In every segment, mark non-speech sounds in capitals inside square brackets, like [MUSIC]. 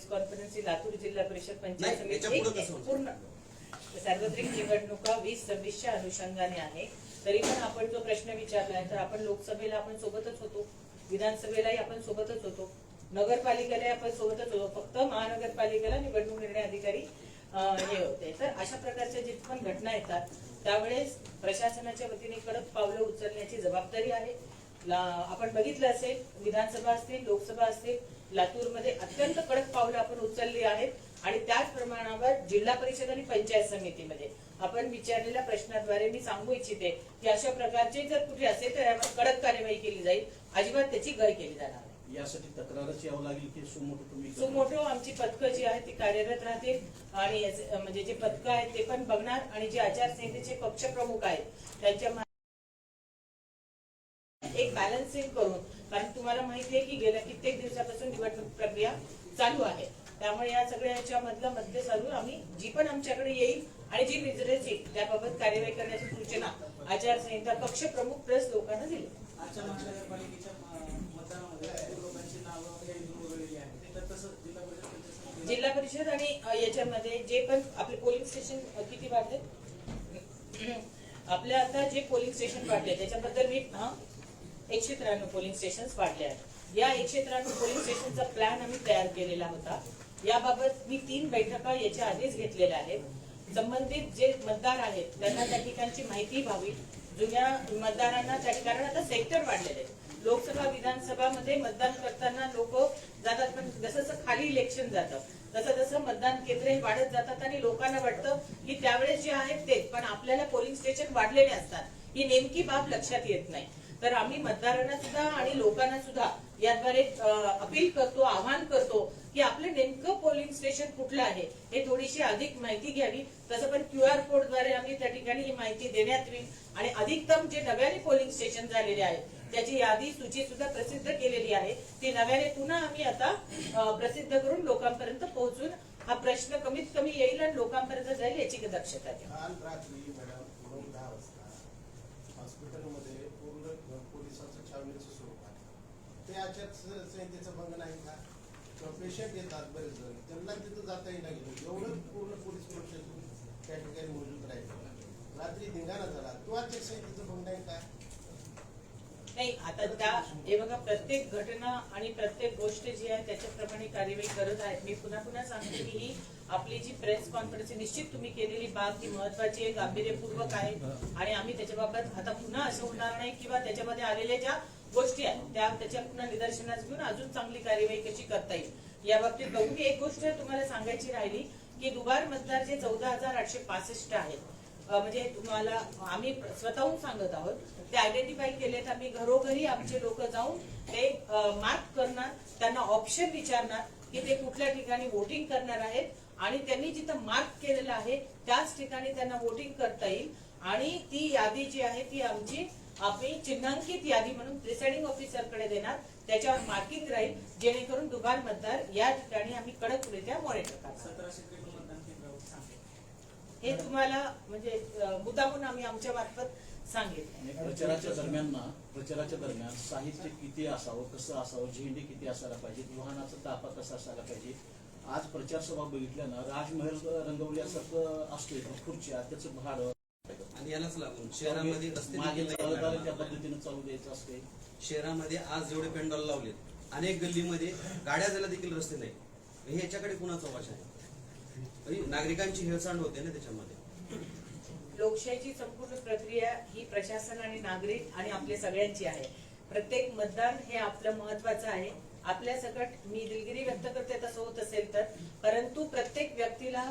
Press conference ही लातूर जिल्हा परिषद पंचायत समिती पूर्ण सार्वत्रिक निवडणुका वीस सव्वीसच्या अनुषंगाने आहे. तरी पण आपण जो प्रश्न विचारलाय तर आपण लोकसभेला आपण सोबतच होतो. विधानसभेलाही आपण सोबतच होतो. नगरपालिकेलाही आपण सोबतच होतो. फक्त महानगरपालिकेला निवडणूक निर्णय अधिकारी हे होते. तर अशा प्रकारच्या जे पण घटना येतात त्यावेळेस प्रशासनाच्या वतीने कडक पावलं उचलण्याची जबाबदारी आहे. आपण बघितलं असेल विधानसभा असतील लोकसभा असतील लातूरमध्ये अत्यंत कडक पावलं आपण उचलली आहेत आणि त्याच प्रमाणावर जिल्हा परिषद आणि पंचायत समितीमध्ये. आपण विचारलेल्या प्रश्नाद्वारे मी सांगू इच्छिते की अशा प्रकारचे जर कुठे असेल तर यावर कडक कार्यवाही केली जाईल. अजिबात त्याची गय केली जाणार. यासाठी तक्रारच यावं लागेल की सुमोटो तुम्ही सुमोटो आमची पथकं जी आहेत ती कार्यरत राहतील आणि म्हणजे जे पथकं आहेत ते पण बघणार आणि जे आचारसंहितेचे पक्ष प्रमुख आहेत त्यांच्या एक बॅलन्सिंग करून तुम्हाला माहिती आहे की गेल्या कित्येक दिवसापासून निवडणूक प्रक्रिया चालू आहे. त्यामुळे या सगळ्या याच्यामधलं मध्य साधून आम्ही जी पण आमच्याकडे येईल आणि जी विजिलन्स येईल त्याबाबत कार्यवाही करण्याची सूचना आचारसंहिता पक्ष प्रमुख प्लस लोकांना दिली. जिल्हा परिषद आणि याच्यामध्ये जे पण आपले पोलिंग स्टेशन किती वाढले [CLEARS THROAT] आपल्या आता जे पोलिंग स्टेशन वाढले त्याच्याबद्दल मी हा एकशे त्र्याण्णव पोलिंग स्टेशन वाढले आहेत. या एकशे त्र्याण्णव पोलिंग स्टेशनचा प्लॅन आम्ही तयार केलेला होता. याबाबत मी तीन बैठका याच्या आधीच घेतलेल्या आहेत. संबंधित जे मतदार आहेत त्यांना त्या ठिकाणची माहिती व्हावी. जुन्या मतदारांना त्या कारण आता सेक्टर वाढलेले आहेत. लोकसभा विधानसभा मध्ये मतदान करताना लोक जातात पण जसं जसं खाली इलेक्शन जातं तसं तसं मतदान केंद्र हे वाढत जातात आणि लोकांना वाटतं की त्यावेळेस जे आहेत तेच. पण आपल्याला पोलिंग स्टेशन वाढलेले असतात. ही नेमकी बाब लक्षात येत नाही. तर आम्ही मतदारांना सुद्धा आणि लोकांना सुद्धा याद्वारे अपील करतो आवाहन करतो की आपलं नेमकं पोलिंग स्टेशन कुठलं आहे हे थोडीशी अधिक माहिती घ्यावी. तसं पण क्यू आर कोडद्वारे आम्ही त्या ठिकाणी ही माहिती देण्यात येईल. आणि अधिकतम जे नव्याने पोलिंग स्टेशन झालेले आहेत त्याची यादी सूची सुद्धा प्रसिद्ध केलेली आहे ती नव्याने पुन्हा आम्ही आता प्रसिद्ध करून लोकांपर्यंत पोहोचून हा प्रश्न कमीत कमी येईल आणि लोकांपर्यंत जाईल याची दक्षता घ्या. हॉस्पिटलमध्ये दिवसाचं छावणीचं स्वरूप आहे ते आचार आचारसंहितेचा भंग नाही का? किंवा पेशंट येतात बरेच जण. त्यांना तिथं जाता येईना एवढं पूर्ण पोलीस प्रशासन त्या ठिकाणी मौजूद राहील. रात्री धिंगाणा झाला. तो आचार आचारसंहितेचा भंग नाही का? नाही आता त्या हे बघा प्रत्येक घटना आणि प्रत्येक गोष्ट जी आहे त्याच्याप्रमाणे कार्यवाही करत आहेत. मी पुन्हा पुन्हा सांगते की ही आपली जी प्रेस कॉन्फरन्स निश्चित तुम्ही केलेली बाब ही महत्वाची आहे गांभीर्यपूर्वक आहे. आणि आम्ही त्याच्याबाबत आता पुन्हा असं होणार नाही किंवा त्याच्यामध्ये आलेल्या ज्या गोष्टी आहेत त्या त्याच्या पुन्हा निदर्शनास घेऊन अजून चांगली कार्यवाही कशी करता येईल? या बाबतीत बघू एक गोष्ट तुम्हाला सांगायची राहिली की दुबार मतदार जे चौदा हजार आठशे पासष्ट आहेत म्हणजे तुम्हाला आम्ही स्वतःहून सांगत आहोत ते आयडेंटिफाय केलेत आम्ही घरोघरी आमचे लोक जाऊन ते मार्क करणार त्यांना ऑप्शन विचारणार की ते कुठल्या ठिकाणी वोटिंग करणार आहेत आणि त्यांनी जिथं मार्क केलेलं आहे त्याच ठिकाणी त्यांना वोटिंग करता येईल. आणि ती यादी जी आहे ती आमची आम्ही चिन्हांकित यादी म्हणून प्रिसाइडिंग ऑफिसरकडे देणार. त्याच्यावर मार्किंग राहील जेणेकरून दुबार मतदार या ठिकाणी आम्ही कडकरित्या मॉनिटर त्रेपन्न मतदान केंद्रावर सांगते हे तुम्हाला म्हणजे मुद्दामून आम्ही आमच्या मार्फत सांगितलं. प्रचाराच्या दरम्यान ना प्रचाराच्या दरम्यान साहित्य किती असावं कसं असावं झेंडे किती असायला पाहिजेत वाहनाचा ताफा कसा असायला पाहिजे आज प्रचार सभा बघितल्या ना राजमहल रंगवल्यासारखं असते खुर्च्या त्याचं भाडं. आणि यालाच लागून शहरामध्ये त्या. पद्धतीनं चालू द्यायचं असते शहरामध्ये आज जेवढे पेंडॉल लावलेत अनेक गल्लीमध्ये गाड्या जायला देखील रस्ते नाही. हे याच्याकडे कुणाचा वाश आहे? म्हणजे नागरिकांची हेळसांड होते ना त्याच्यामध्ये. लोकशाहीची संपूर्ण प्रक्रिया ही प्रशासन आणि नागरिक आणि आपल्या सगळ्यांची आहे. प्रत्येक मतदान हे आपलं महत्वाचं आहे. आपल्या सकट मी दिलगिरी व्यक्त करते तसं होत असेल तर. परंतु प्रत्येक व्यक्तीला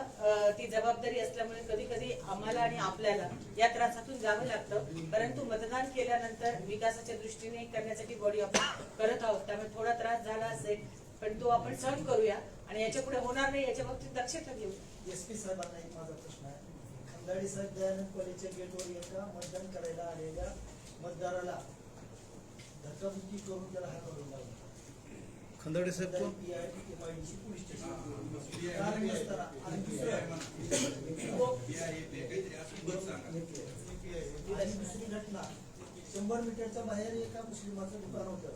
ती जबाबदारी असल्यामुळे कधी कधी आम्हाला आणि आपल्याला या त्रासातून जावं लागतं. परंतु मतदान केल्यानंतर विकासाच्या दृष्टीने करण्यासाठी बॉडी आपण करत आहोत. त्यामुळे थोडा त्रास झाला असेल पण तो आपण सहन करूया आणि याच्यापुढे होणार नाही याच्या बाबतीत दक्षता घेऊ एस पी साहेबांना एक माझा प्रश्न आहे. खंडाळी साहेब दयानंद कॉलेजच्या गेटवर एका मतदान करायला आलेल्या मतदाराला धक्काबुक्की करून त्याला हाकलून लावला. खंदाडे साहेब कोण? आणि दुसरं- घटना शंभर मीटरच्या बाहेर एका मुस्लिमाचं दुकान होतं.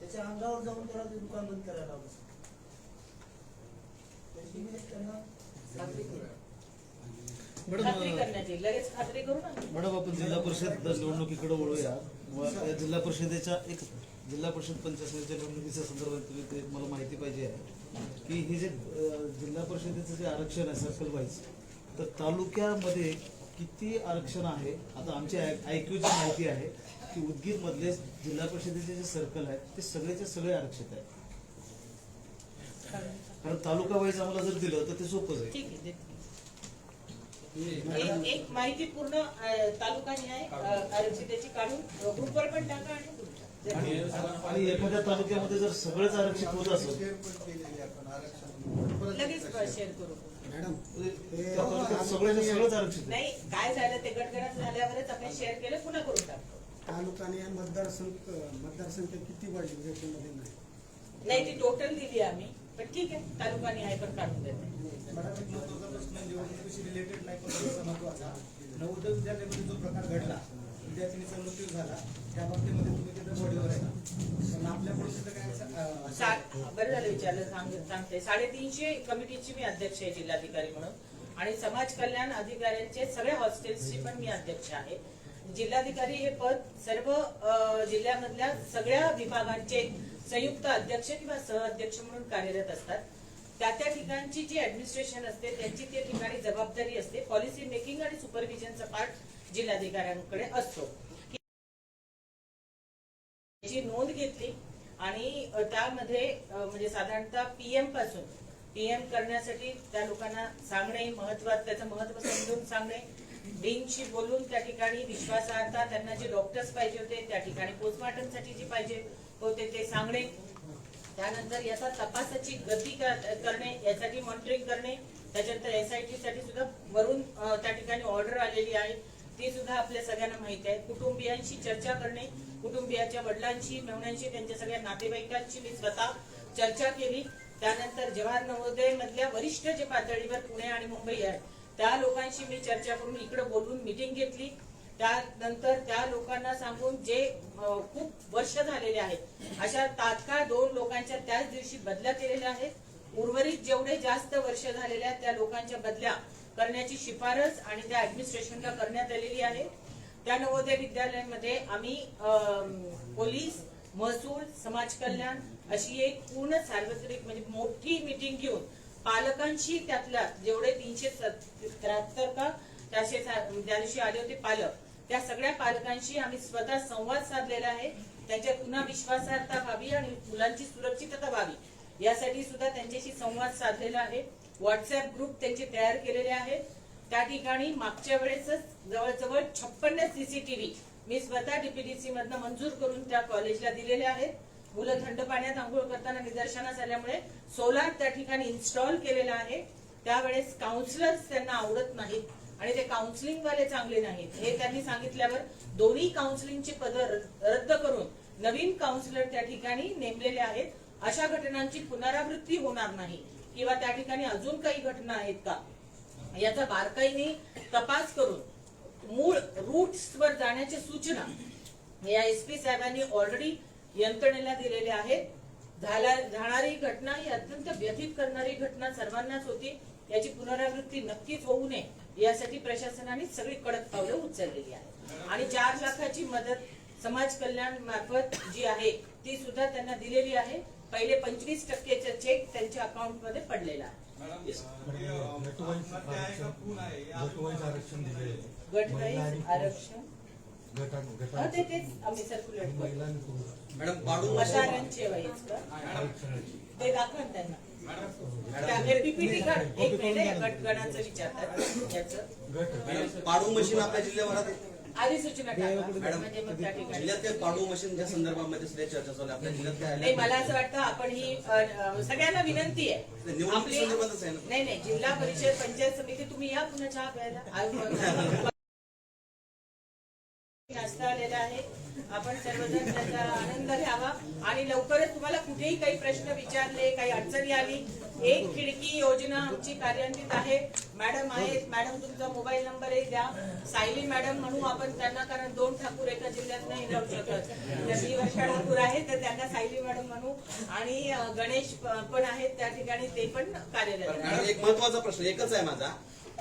त्याच्या अंगावर जाऊन त्याला ते दुकान बंद करायला लावलं मॅडम खात्री करण्यात येईल लगेच खात्री करू ना मॅडम आपण जिल्हा परिषद निवडणुकीकडे वळूया. जिल्हा परिषदेच्या एक जिल्हा परिषद पंचायत समितीच्या निवडणुकीच्या संदर्भात तुम्ही ते मला माहिती पाहिजे आहे. की हे जे जिल्हा परिषदेचं जे आरक्षण आहे सर्कल वाईज तर तालुक्यामध्ये किती आरक्षण आहे? आता आमची आयक्यूची माहिती आहे की उदगीर मधले जिल्हा परिषदेचे जे सर्कल आहेत ते सगळेचे सगळे आरक्षित आहेत. कारण तालुका वाईज आम्हाला जर दिलं तर ते सोपं जाईल एक माहिती पूर्ण तालुका आरक्षिताची काढून ग्रुपवर पण टाका आणि आणि एखाद्या तालुक्यामध्ये जर सगळेच आरक्षित होत असेल शेअर लगेच करू. मॅडम सगळंच आरक्षित आहे. नाही काय झालं ते गटगटात झाल्यावरच आपण शेअर केलं पुन्हा करून टाकतो. तालुकाने मतदारसंघ मतदारसंख्या किती वाढली त्याच्यामध्ये नाही? नाही ती टोटल दिली आम्ही पण ठीक आहे तालुका निहाय पण काढून देते. मॅडम एक महत्त्वाचा प्रश्न निवडणुकीशी रिलेटेड नाही पण महत्त्वाचा नवोदय विद्यालयामध्ये जो प्रकार घडला विद्यार्थिनीचा मृत्यू झाला. त्या बाबतीमध्ये तुम्ही तिथं बॉडीवर आहे. पण आपल्याकडून तिथं काय बरं झालं विचारलं सांग सांगते. साडेतीनशे कमिटीची मी अध्यक्ष आहे जिल्हाधिकारी म्हणून. आणि समाज कल्याण अधिकाऱ्यांचे सगळ्या हॉस्टेल्सची पण मी अध्यक्ष आहे. जिल्हाधिकारी हे पद सर्व जिल्ह्यामधल्या सगळ्या विभागांचे संयुक्त अध्यक्ष किंवा सहअध्यक्ष म्हणून कार्यरत असतात. त्या त्या ठिकाणची जी ऍडमिनिस्ट्रेशन असते त्यांची त्या ठिकाणी जबाबदारी असते. पॉलिसी मेकिंग आणि सुपरविजनचा पार्ट जिल्हाधिकाऱ्यांकडे असतो. याची नोंद घेतली आणि त्यामध्ये म्हणजे साधारणतः पीएमपासून पीएम करण्यासाठी त्या लोकांना सांगणे महत्वात त्याचं महत्त्व समजून सांगणे डीनशी बोलून त्या ठिकाणी विश्वासार्हता त्यांना जे डॉक्टर्स पाहिजे होते त्या ठिकाणी पोस्टमॉर्टमसाठी जे पाहिजे होते ते सांगणे. त्यानंतर याचा तपासाची गती करणे यासाठी मॉनिटरिंग करणे. त्याच्यानंतर एसआयटी साठी सुद्धा वरून त्या ठिकाणी ऑर्डर आलेली आहे. ती सुद्धा आपल्या सगळ्यांना माहिती आहे. कुटुंबियांशी चर्चा करणे कुटुंबियाच्या वडिलांशी मेहण्यांशी त्यांच्या सगळ्या नातेवाईकांची मी स्वतः चर्चा केली. त्यानंतर जवाहर नवोदय मधल्या वरिष्ठ जे पातळीवर पुणे आणि मुंबई आहे त्या लोकांशी मी चर्चा करून इकडे बोलून मिटिंग घेतली. त्यानंतर त्या लोकांना सांगून जे खूप वर्ष झालेले आहेत अशा तात्काळ दोन लोकांच्या त्याच दिवशी बदल्या केलेल्या आहेत. उर्वरित जेवढे जास्त वर्ष झालेले आहेत त्या लोकांच्या बदल्या करण्याची शिफारस आणि त्या ऍडमिनिस्ट्रेशनला करण्यात आलेली आहे. त्या नवोदय विद्यालयांमध्ये आम्ही पोलीस महसूल समाज कल्याण अशी एक पूर्ण सार्वत्रिक म्हणजे मोठी मिटिंग घेऊन पालकांशी त्यातल्या जेवढे तीनशे त्र्याहत्तर का त्याशे त्या दिवशी आले होते पालक त्या सगळ्या पालकांशी आम्ही स्वतः संवाद साधलेला आहे. त्यांच्या पुन्हा विश्वासार्हता व्हावी आणि मुलांची सुरक्षितता व्हावी यासाठी सुद्धा त्यांच्याशी संवाद साधलेला आहे. व्हॉट्सअप ग्रुप त्यांचे तयार केलेले आहेत. त्या ठिकाणी मागच्या वेळेसच जवळजवळ छप्पन्न सीसीटीव्ही मी स्वतः डीपीडीसी मधनं मंजूर करून त्या कॉलेजला दिलेले आहेत. मुलं थंड पाण्यात आंघोळ करताना निदर्शनास आल्यामुळे सोलार त्या ठिकाणी इन्स्टॉल केलेला आहे. त्यावेळेस काउन्सिलर्स त्यांना आवडत नाहीत आणि ते काउन्सिलिंग वाले चांगले नाहीत. हे त्यांनी सांगितल्यावर दोन्ही काउन्सिलिंगची पद रद्द करून नवीन काउन्सिलर त्या ठिकाणी नेमलेले आहेत. अशा घटनांची पुनरावृत्ती होणार नाही. किंवा त्या ठिकाणी अजून काही घटना आहेत का? याचा बारकाईने तपास करून मूळ रूट्सवर वर सूचना या एस पी साहेबांनी ऑलरेडी यंत्रणेला दिलेल्या आहेत. जाणारी घटना ही अत्यंत व्यथित करणारी घटना सर्वांनाच होती. याची पुनरावृत्ती नक्कीच होऊ नये. यासाठी प्रशासनाने सगळी कडक पावलं उचललेली आहे आणि चार लाखाची मदत समाज कल्याण मार्फत जी आहे ती सुद्धा त्यांना दिलेली आहे. पहिले पंचवीस टक्केचा चेक त्यांच्या अकाउंटमध्ये पडलेला आहे. आरक्षण दिले गट वाईज आरक्षण? हा, ते तेच आम्ही सर्क्युलेट वाईज का? त्यांना. गट गणाचं विचारतात. याचं गट मॅडम पाडू मशीन आपल्या जिल्ह्यावर आता अधिसूचना टाका. मॅडम म्हणजे मग त्या ठिकाणी. जिल्ह्यात काय पाडू मशीनच्या संदर्भामध्ये सध्या चर्चा चालू आहे. आपल्या जिल्ह्यात काय नाही? मला असं वाटतं आपण ही अ, अ, सगळ्यांना विनंती आहे. निवडणुकी आपली संदर्भातच आहे ना? नाही नाही जिल्हा परिषद पंचायत समिती तुम्ही या पुन्हा चहा प्यायला [LAUGHS] नाश्ता आलेला आहे आपण सर्वजण त्याचा आनंद घ्यावा. आणि लवकरच तुम्हाला कुठेही काही प्रश्न विचारले काही अडचणी आली एक खिडकी योजना आमची कार्यान्वित आहे. मॅडम आहेत. मॅडम तुमचा मोबाईल नंबर आहे द्या. सायली मॅडम म्हणू आपण त्यांना कारण दोन ठाकूर एका जिल्ह्यात नाही जाऊ शकत. तर मी वर्षा ठाकूर आहे तर त्यांना सायली मॅडम म्हणू. आणि गणेश पण आहेत त्या ठिकाणी ते पण कार्यरत मॅडम एक महत्त्वाचा प्रश्न एकच आहे माझा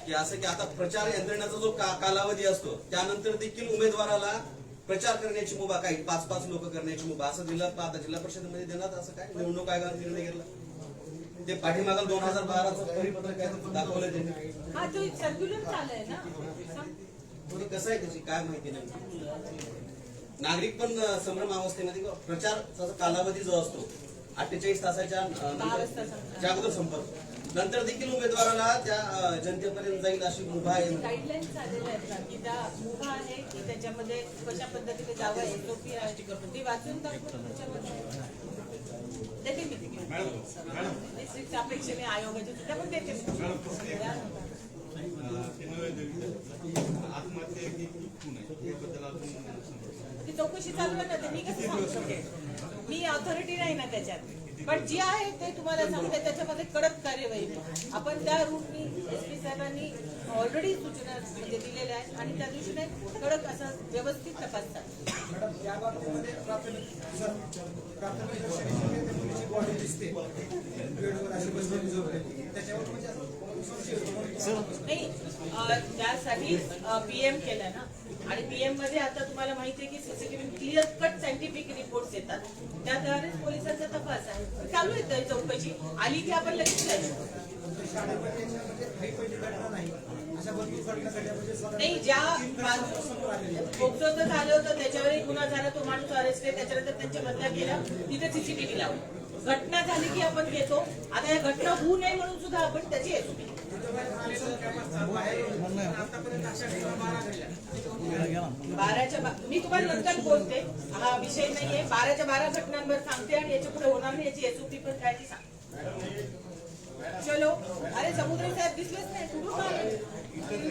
की असं की आता प्रचार यंत्रणेचा जो कालावधी असतो त्यानंतर देखील उमेदवाराला प्रचार करण्याची मुभा काही पाच पाच लोक करण्याची मुभा. असं जिल्हा आता जिल्हा परिषदेमध्ये देण्यात असं काय? निवडणूक आयोगाने निर्णय घेतला. ते पाठीमागं दोन हजार बाराचं परिपत्रक काय दाखवलं त्यांनी? हा कसं आहे त्याची? काय माहिती नाही. नागरिक पण संभ्रम अवस्थेमध्ये किंवा प्रचाराचा कालावधी जो असतो अठ्ठेचाळीस तासाच्या अगोदर संपर्क. नंतर देखील उमेदवाराला त्या जनतेपर्यंत जाईल अशी मुभा आहे. गाईडलाईन्स आलेल्या आहेत ना की त्या मुभा आहे की त्याच्यामध्ये कशा पद्धतीने जावं आहे ती वाचून दाखवू त्याच्यामध्ये देते मी डिस्ट्रिक्ट अपेक्षेने आयोगाची सुद्धा पण देते. ती चौकशी चालू आहे ना ते मी कसं सांगू मी ऑथॉरिटी नाही ना त्याच्यात. पण जे आहे ते तुम्हाला सांगते त्याच्यामध्ये कडक कार्यवाही आपण त्या रूटनी एस पी साहेबांनी ऑलरेडी सूचना म्हणजे दिलेल्या आहेत आणि त्या दृष्टीने कडक असं व्यवस्थित तपासतात. त्याच्यावर म्हणजे नाही त्यासाठी पीएम केलं ना. आणि पीएममध्ये आता तुम्हाला माहिती आहे की CCTV clear cut scientific reports येतात. त्याद्वारेच पोलिसांचा तपास आहे. चालू आहे चौकशी. आली की आपण लगेच नाही ज्या पोक्सोचं झालं होतं त्याच्यावर गुन्हा झाला तो माणूस अरेस्ट आहे त्याच्यानंतर त्यांच्या बदल्या केला तिथे सीसीटीव्ही लावला घटना झाली की आपण घेतो. आता या घटना होऊ नये म्हणून सुद्धा आपण त्याची एसओपी बाराच्या मी तुम्हाला नंतर बोलते. हा विषय नाहीये. बाराच्या बारा घटनांवर सांगते आणि याच्यापुढे होणार नाही याची एसओपी पण काय ती सांग चलो. अरे समुद्र साहेब दिसलेच नाही. कुठून